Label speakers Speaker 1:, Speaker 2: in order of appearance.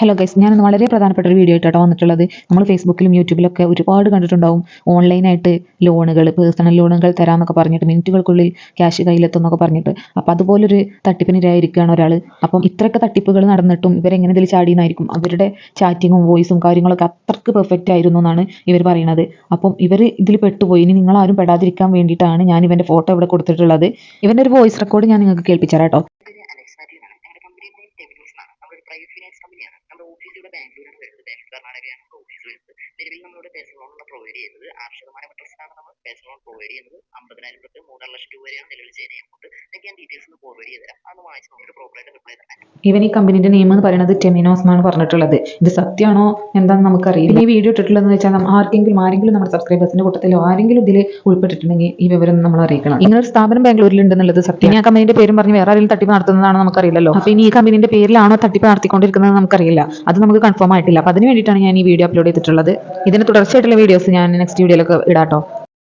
Speaker 1: Hello guys ഞാൻ വളരെ പ്രധാനപ്പെട്ട ഒരു വീഡിയോ ആയിട്ടാണ് വന്നിട്ടുള്ളത്. നമ്മൾ ഫേസ്ബുക്കിലും യൂട്യൂബിലൊക്കെ ഒരുപാട് കണ്ടിട്ടുണ്ടാവും ഓൺലൈനായിട്ട് ലോണുകൾ പേഴ്സണൽ ലോണുകൾ തരാമെന്നൊക്കെ പറഞ്ഞിട്ട് മിനിറ്റുകൾക്കുള്ളിൽ ക്യാഷ് കയ്യിലെത്തും എന്നൊക്കെ പറഞ്ഞിട്ട്. അപ്പോൾ അതുപോലൊരു തട്ടിപ്പിനിരയായിരിക്കുകയാണ് ഒരാൾ അപ്പം ഇത്രയൊക്കെ തട്ടിപ്പുകൾ നടന്നിട്ടും ഇവരെങ്ങനെ ഇതിൽ ചാടിയെന്നായിരിക്കും. അവരുടെ ചാറ്റിങ്ങും വോയിസും കാര്യങ്ങളൊക്കെ അത്രയ്ക്ക് പെർഫെക്റ്റ് ആയിരുന്നു എന്നാണ് ഇവർ പറയുന്നത് അപ്പം ഇവർ ഇതിൽ പെട്ടുപോയി. ഇനി നിങ്ങളാരും പെടാതിരിക്കാൻ വേണ്ടിയിട്ടാണ് ഞാൻ ഇവന്റെ ഫോട്ടോ ഇവിടെ കൊടുത്തിട്ടുള്ളത്. ഇവന്റെ ഒരു വോയിസ് റെക്കോർഡ് ഞാൻ നിങ്ങൾക്ക് കേൾപ്പിച്ചു കേട്ടോ
Speaker 2: പേര് അലക്സ് മാത്യു എന്നാണ് ഞങ്ങളുടെ കമ്പനിയുടെ നെയിം ടെമിനോസ് എന്നാണ് നമ്മളൊരു പ്രൈവറ്റ് ഫിനാൻസ് കമ്പനിയാണ് നമ്മുടെ ഓഫീസ് ഇവിടെ ബാംഗ്ലൂരാണ് വരുന്നത്. ബാംഗ്ലൂർ കർണാടകയാണ് നമ്മുടെ ഓഫീസ് വരുന്നത്. നിലവിൽ നമ്മളിവിടെ പേഴ്സണൽ ആണ് പ്രൊവൈഡ് ചെയ്യുന്നത്. ആറ് ശതമാനം ഇൻട്രസ്റ്റാണ് നമ്മൾ പേഴ്സണൽ ലോൺ പ്രൊവൈഡ് ചെയ്യുന്നത്. അമ്പതിനായിരം തൊട്ട് മൂന്നര ലക്ഷം രൂപ വരെയാണ് നിലവിൽ ചെയ്യുന്ന എമൗണ്ട് നിങ്ങൾക്ക് ഞാൻ ഡീറ്റെയിൽസ് ഒന്ന് ഫോർവേഡ് ചെയ്ത് തരാം. അതൊന്ന് വായിച്ച് നോക്കിയിട്ട് പ്രോപ്പറായിട്ട് റിപ്ലൈ തരാം.
Speaker 1: ഇവൻ ഈ കമ്പനിന്റെ നെയിം എന്ന് പറയുന്നത് ടെമിനോസ് എന്നാണ് പറഞ്ഞിട്ടുള്ളത്. ഇത് സത്യമാണോ? എന്താണെന്ന് നമുക്കറിയില്ല. ഈ വീഡിയോ ഇട്ടിട്ടുള്ളതെന്ന് വെച്ചാൽ ആർക്കെങ്കിലും ആരെങ്കിലും നമ്മുടെ സബ്സ്ക്രൈബേഴ്സിന്റെ കൂട്ടത്തിലോ ആരെങ്കിലും ഇതിൽ ഉൾപ്പെട്ടിട്ടുണ്ടെങ്കിൽ ഈ വിവരം നമ്മൾ അറിയിക്കണം. ഇങ്ങനെ ഒരു സ്ഥാപനം ബാംഗ്ലൂരിൽ ഉണ്ടെന്നുള്ളത് സത്യം. ആ കമ്പനിന്റെ പേരും പറഞ്ഞ് വേറെ ആരെങ്കിലും തട്ടിപ്പ് നടത്തുന്നതാണോ നമുക്കറിയില്ലല്ലോ. അപ്പൊ ഇനി ഈ കമ്പനിന്റെ പേരിലാണോ തട്ടിപ്പ് നടത്തിക്കൊണ്ടിരിക്കുന്നത് നമുക്കറിയില്ല. അത് നമുക്ക് കൺഫേം ആയിട്ടില്ല. അപ്പൊ അതിന് വേണ്ടിയിട്ടാണ് ഞാൻ ഈ വീഡിയോ അപ്ലോഡ് ചെയ്തിട്ടുള്ളത്. ഇതിന് തുടർച്ചയായിട്ടുള്ള വീഡിയോസ് ഞാൻ നെക്സ്റ്റ് വീഡിയോയിലൊക്കെ ഇടാട്ടോ.